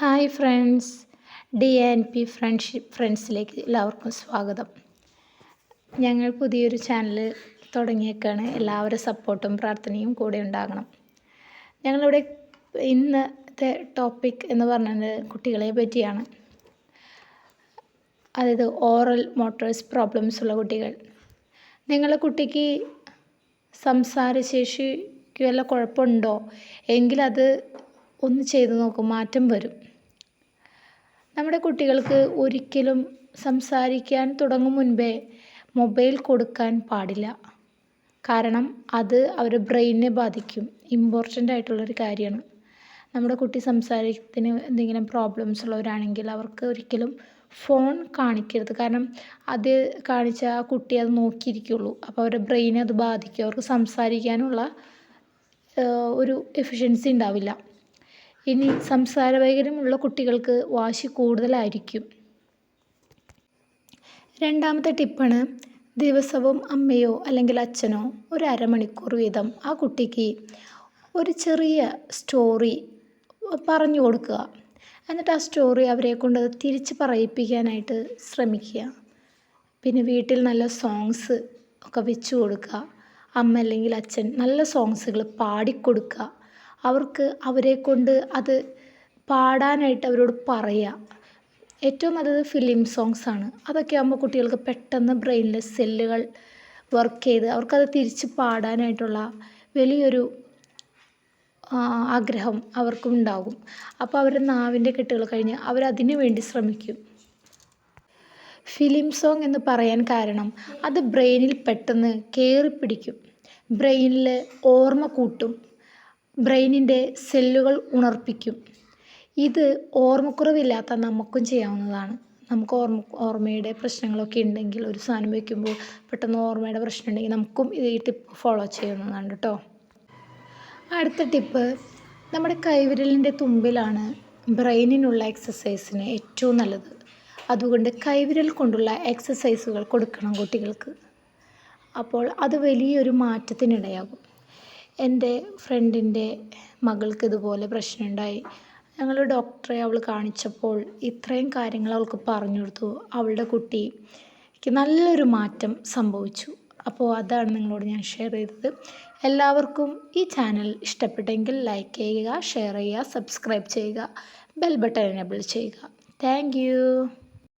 Hi friends. D N P friendship ഫ്രണ്ട്സിലേക്ക് എല്ലാവർക്കും സ്വാഗതം. ഞങ്ങൾ പുതിയൊരു ചാനൽ തുടങ്ങിയേക്കാണ്. എല്ലാവരും സപ്പോർട്ടും പ്രാർത്ഥനയും കൂടെ ഉണ്ടാകണം. ഞങ്ങളിവിടെ ഇന്നത്തെ ടോപ്പിക് എന്ന് പറഞ്ഞത് കുട്ടികളെ പറ്റിയാണ്. അതായത് ഓറൽ മോട്ടോഴ്സ് പ്രോബ്ലംസ് ഉള്ള കുട്ടികൾ. നിങ്ങളുടെ കുട്ടിക്ക് സംസാരശേഷിക്ക് വല്ല കുഴപ്പമുണ്ടോ? എങ്കിലത് ഒന്ന് ചെയ്ത് നോക്കും. മാറ്റം വരും. നമ്മുടെ കുട്ടികൾക്ക് ഒരിക്കലും സംസാരിക്കാൻ തുടങ്ങും മുൻപേ മൊബൈൽ കൊടുക്കാൻ പാടില്ല. കാരണം അത് അവരുടെ ബ്രെയിനിനെ ബാധിക്കും. ഇമ്പോർട്ടന്റ് ആയിട്ടുള്ളൊരു കാര്യമാണ്. നമ്മുടെ കുട്ടി സംസാരത്തിന് എന്തെങ്കിലും പ്രോബ്ലംസ് ഉള്ളവരാണെങ്കിൽ അവർക്ക് ഒരിക്കലും ഫോൺ കാണിക്കരുത്. കാരണം അത് കാണിച്ച ആ കുട്ടി അത് നോക്കിയിരിക്കുള്ളൂ. അപ്പോൾ അവരുടെ ബ്രെയിനെ അത് ബാധിക്കും. അവർക്ക് സംസാരിക്കാനുള്ള ഒരു എഫിഷ്യൻസി ഉണ്ടാവില്ല. ഇനി സംസാര വൈകല്യമുള്ള കുട്ടികൾക്ക് വാശി കൂടുതലായിരിക്കും. രണ്ടാമത്തെ ടിപ്പാണ് ദിവസവും അമ്മയോ അല്ലെങ്കിൽ അച്ഛനോ ഒരു അരമണിക്കൂർ വീതം ആ കുട്ടിക്ക് ഒരു ചെറിയ സ്റ്റോറി പറഞ്ഞു കൊടുക്കുക. എന്നിട്ട് ആ സ്റ്റോറി അവരെ കൊണ്ട് തിരിച്ച് പറയിപ്പിക്കാനായിട്ട് ശ്രമിക്കുക. പിന്നെ വീട്ടിൽ നല്ല സോങ്സ് ഒക്കെ വെച്ച് കൊടുക്കുക. അമ്മ അല്ലെങ്കിൽ അച്ഛൻ നല്ല സോങ്സുകൾ പാടിക്കൊടുക്കുക. അവർക്ക് അവരെ കൊണ്ട് അത് പാടാനായിട്ട് അവരോട് പറയുക ഏറ്റവും നല്ലത് ഫിലിം സോങ്സ് ആണ്. അതൊക്കെ ആകുമ്പോൾ കുട്ടികൾക്ക് പെട്ടെന്ന് ബ്രെയിനിലെ സെല്ലുകൾ വർക്ക് ചെയ്ത് അവർക്കത് തിരിച്ച് പാടാനായിട്ടുള്ള വലിയൊരു ആഗ്രഹം അവർക്കും ഉണ്ടാകും. അപ്പോൾ അവരുടെ നാവിന്റെ കെട്ടുകൾ കഴിഞ്ഞ് അവരതിനു വേണ്ടി ശ്രമിക്കും. ഫിലിം സോങ് എന്ന് പറയാൻ കാരണം അത് ബ്രെയിനിൽ പെട്ടെന്ന് കയറി പിടിക്കും ബ്രെയിനിൽ ഓർമ്മ കൂട്ടും. ബ്രെയിനിന്റെ സെല്ലുകൾ ഉണർപ്പിക്കും. ഇത് ഓർമ്മക്കുറവില്ലാത്ത നമുക്കും ചെയ്യാവുന്നതാണ്. നമുക്ക് ഓർമ്മ ഓർമ്മയുടെ പ്രശ്നങ്ങളൊക്കെ ഉണ്ടെങ്കിൽ ഒരു സാധനം വയ്ക്കുമ്പോൾ പെട്ടെന്ന് ഓർമ്മയുടെ പ്രശ്നം ഉണ്ടെങ്കിൽ നമുക്കും ഇത് ഈ ടിപ്പ് ഫോളോ ചെയ്യുന്നതാണ് കേട്ടോ. അടുത്ത ടിപ്പ് നമ്മുടെ കൈവിരലിന്റെ തുമ്പിലാണ് ബ്രെയിനിനുള്ള എക്സസൈസിന് ഏറ്റവും നല്ലത്. അതുകൊണ്ട് കൈവിരൽ കൊണ്ടുള്ള എക്സസൈസുകൾ കൊടുക്കണം കുട്ടികൾക്ക്. അപ്പോൾ അത് വലിയൊരു മാറ്റത്തിനിടയാകും. എന്റെ ഫ്രണ്ടിന്റെ മകൾക്ക് ഇതുപോലെ പ്രശ്നമുണ്ടായി. ഞങ്ങൾ ഡോക്ടറെ അവൾ കാണിച്ചപ്പോൾ ഇത്രയും കാര്യങ്ങൾ അവൾക്ക് പറഞ്ഞു കൊടുത്തു. അവളുടെ കുട്ടിക്ക് നല്ലൊരു മാറ്റം സംഭവിച്ചു. അപ്പോൾ അതാണ് നിങ്ങളോട് ഞാൻ ഷെയർ ചെയ്തത്. എല്ലാവർക്കും ഈ ചാനൽ ഇഷ്ടപ്പെട്ടെങ്കിൽ ലൈക്ക് ചെയ്യുക ഷെയർ ചെയ്യുക സബ്സ്ക്രൈബ് ചെയ്യുക ബെൽ ബട്ടൺ എനേബിൾ ചെയ്യുക. താങ്ക്